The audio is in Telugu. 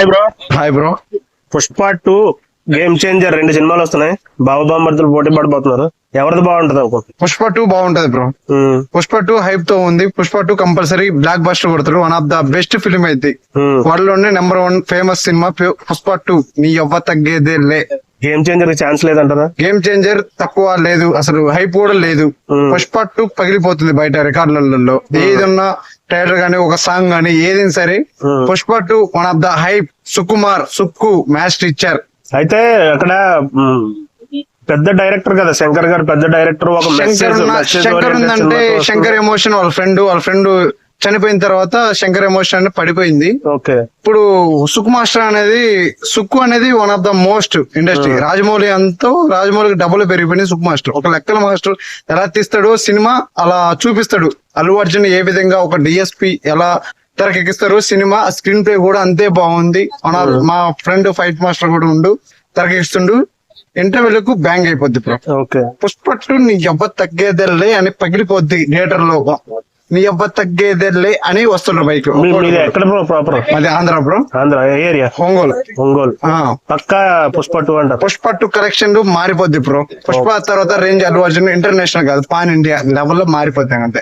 Hi bro hi bro Pushpa two game changer రెండు సినిమాలు వస్తున్నాయి. బాబుబాంబర్తులు పోటీ పడిపోతున్నారు ఎవరిది బాగుంటది పుష్ప టూ బాగుంటది బ్రో ఉమ్, పుష్ప టూ హైప్తో ఉంది. Pushpa two compulsory blockbuster కొడతాడు one of the best film అయితే. వరల్డ్లోనే number one famous cinema Pushpa two. నీ ఎవ్వ తగ్గేదే లే గేమ్ చేంజర్ ఛాన్స్ లేదంటారా గేమ్ చేంజర్ తక్కువ లేదు అసలు హైప్ కూడా లేదు Hmm. పుష్ప టూ పగిలిపోతుంది బయట రికార్డులలో ఏదన్నా ట్రైలర్ గానీ ఒక సాంగ్ గానీ ఏదైనా సరే Hmm. Pushpa two one of the hype Sukumar Sukku match teacher అయితే అక్కడ పెద్ద డైరెక్టర్ కదా శంకర్ గారు పెద్ద డైరెక్టర్ ఒక శంకర్ ఉందంటే. శంకర్ ఎమోషన్ వాళ్ళ ఫ్రెండ్ వాళ్ళ ఫ్రెండ్ చనిపోయిన తర్వాత శంకర్ ఎమోషన్ అనేది పడిపోయింది. ఓకే. ఇప్పుడు సుక్ మాస్టర్ అనేది సుక్కు అనేది one of the most industry Rajamouli అంతా రాజమౌళికి డబ్బులు పెరిగిపోయింది సుక్ మాస్టర్. ఒక లెక్కల మాస్టర్. ఎలా తీస్తాడో సినిమా అలా చూపిస్తాడు. అల్లు అర్జున్ ఏ విధంగా ఒక డిఎస్పి ఎలా తెరకెక్కిస్తారు సినిమా స్క్రీన్ ప్లే కూడా అంతే బాగుంది. మన మా ఫ్రెండ్ ఫైట్ మాస్టర్ కూడా ఉండు తెరకెక్కిస్తుండు. ఇంటర్వ్యూలకు బ్యాంగ్ అయిపోద్ది పుష్పట్లు నీ ఎవ్వ తగ్గేదెల్లే అని పగిలిపోద్ది థియేటర్లో. నీ ఎవ్వ తగ్గేదెల్లే అని వస్తుండ్రు బైక్ ఎక్కడ బ్రో ప్రాపర్ అది ఆంధ్ర బ్రో ఆంధ్ర ఏరియా? ఒంగోలు. ఒంగోలు. పక్కా పుష్ప టూ అంటారు. పుష్ప టూ కలెక్షన్ మారిపోద్ది బ్రో. పుష్ప తర్వాత రేంజ్ అల్లు అర్జున్ ఇంటర్నేషనల్ కాదు. పాన్ ఇండియా లెవెల్లో మారిపోతాయి అంతే.